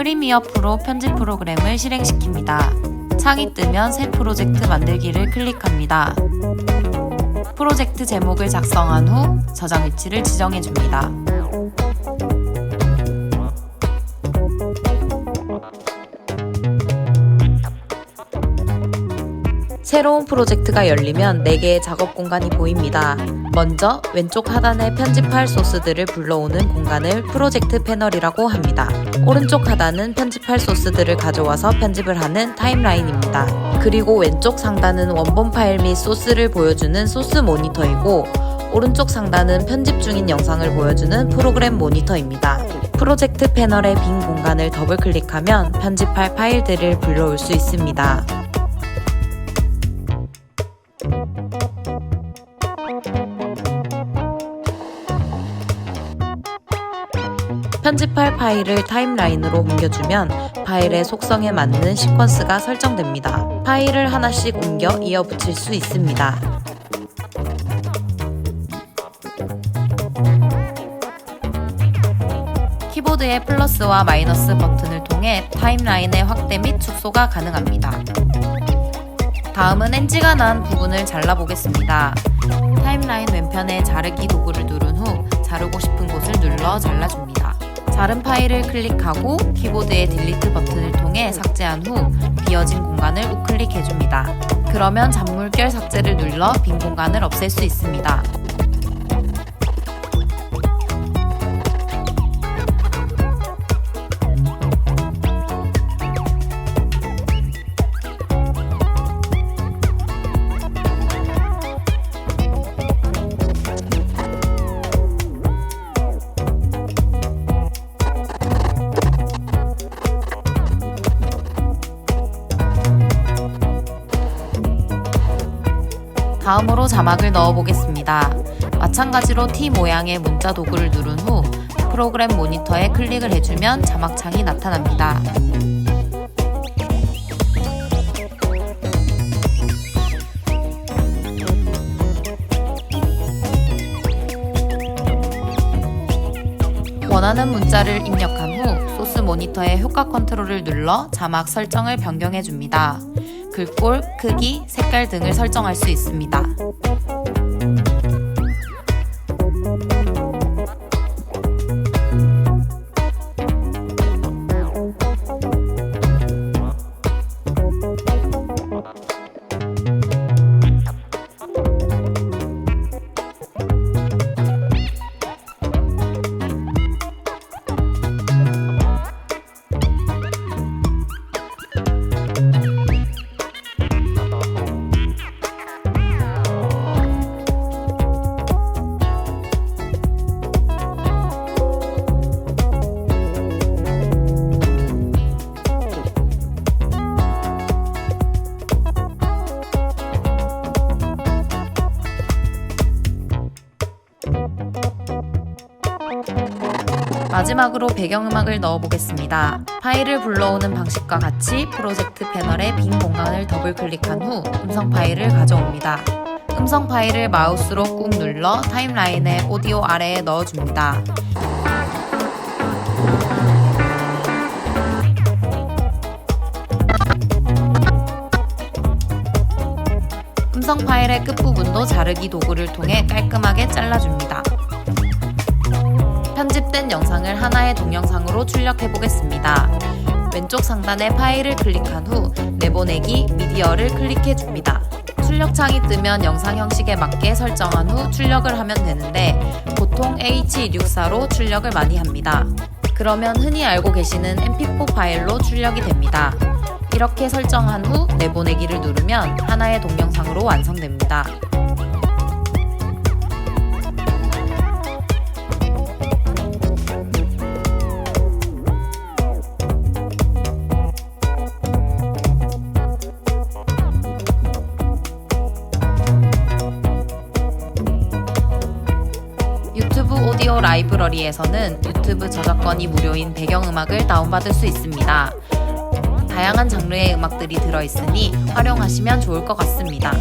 프리미어 프로 편집 프로그램을 실행시킵니다. 창이 뜨면 새 프로젝트 만들기를 클릭합니다. 프로젝트 제목을 작성한 후 저장 위치를 지정해 줍니다. 새로운 프로젝트가 열리면 4개의 작업 공간이 보입니다. 먼저 왼쪽 하단에 편집할 소스들을 불러오는 공간을 프로젝트 패널이라고 합니다. 오른쪽 하단은 편집할 소스들을 가져와서 편집을 하는 타임라인입니다. 그리고 왼쪽 상단은 원본 파일 및 소스를 보여주는 소스 모니터이고 오른쪽 상단은 편집 중인 영상을 보여주는 프로그램 모니터입니다. 프로젝트 패널의 빈 공간을 더블 클릭하면 편집할 파일들을 불러올 수 있습니다. 편집할 파일을 타임라인으로 옮겨주면 파일의 속성에 맞는 시퀀스가 설정됩니다. 파일을 하나씩 옮겨 이어붙일 수 있습니다. 키보드의 플러스와 마이너스 버튼을 통해 타임라인의 확대 및 축소가 가능합니다. 다음은 NG가 난 부분을 잘라보겠습니다. 타임라인 왼편에 자르기 도구를 누른 후 자르고 싶은 곳을 눌러 잘라줍니다. 자른 파일을 클릭하고 키보드의 딜리트 버튼을 통해 삭제한 후 비어진 공간을 우클릭해줍니다. 그러면 잔물결 삭제를 눌러 빈 공간을 없앨 수 있습니다. 다음으로 자막을 넣어 보겠습니다. 마찬가지로 T 모양의 문자 도구를 누른 후 프로그램 모니터에 클릭을 해주면 자막창이 나타납니다. 원하는 문자를 입력한 후 소스 모니터의 효과 컨트롤을 눌러 자막 설정을 변경해 줍니다. 글꼴, 크기, 색깔 등을 설정할 수 있습니다. 마지막으로 배경음악을 넣어보겠습니다. 파일을 불러오는 방식과 같이 프로젝트 패널의 빈 공간을 더블 클릭한 후 음성 파일을 가져옵니다. 음성 파일을 마우스로 꾹 눌러 타임라인의 오디오 아래에 넣어줍니다. 음성 파일의 끝부분도 자르기 도구를 통해 깔끔하게 잘라줍니다. 편집된 영상을 하나의 동영상으로 출력해 보겠습니다. 왼쪽 상단의 파일을 클릭한 후 내보내기 미디어를 클릭해 줍니다. 출력창이 뜨면 영상 형식에 맞게 설정한 후 출력을 하면 되는데 보통 H264로 출력을 많이 합니다. 그러면 흔히 알고 계시는 mp4 파일로 출력이 됩니다. 이렇게 설정한 후 내보내기를 누르면 하나의 동영상으로 완성됩니다. 라이브러리에서는 유튜브 저작권이 무료인 배경음악을 다운받을 수 있습니다. 다양한 장르의 음악들이 들어있으니 활용하시면 좋을 것 같습니다.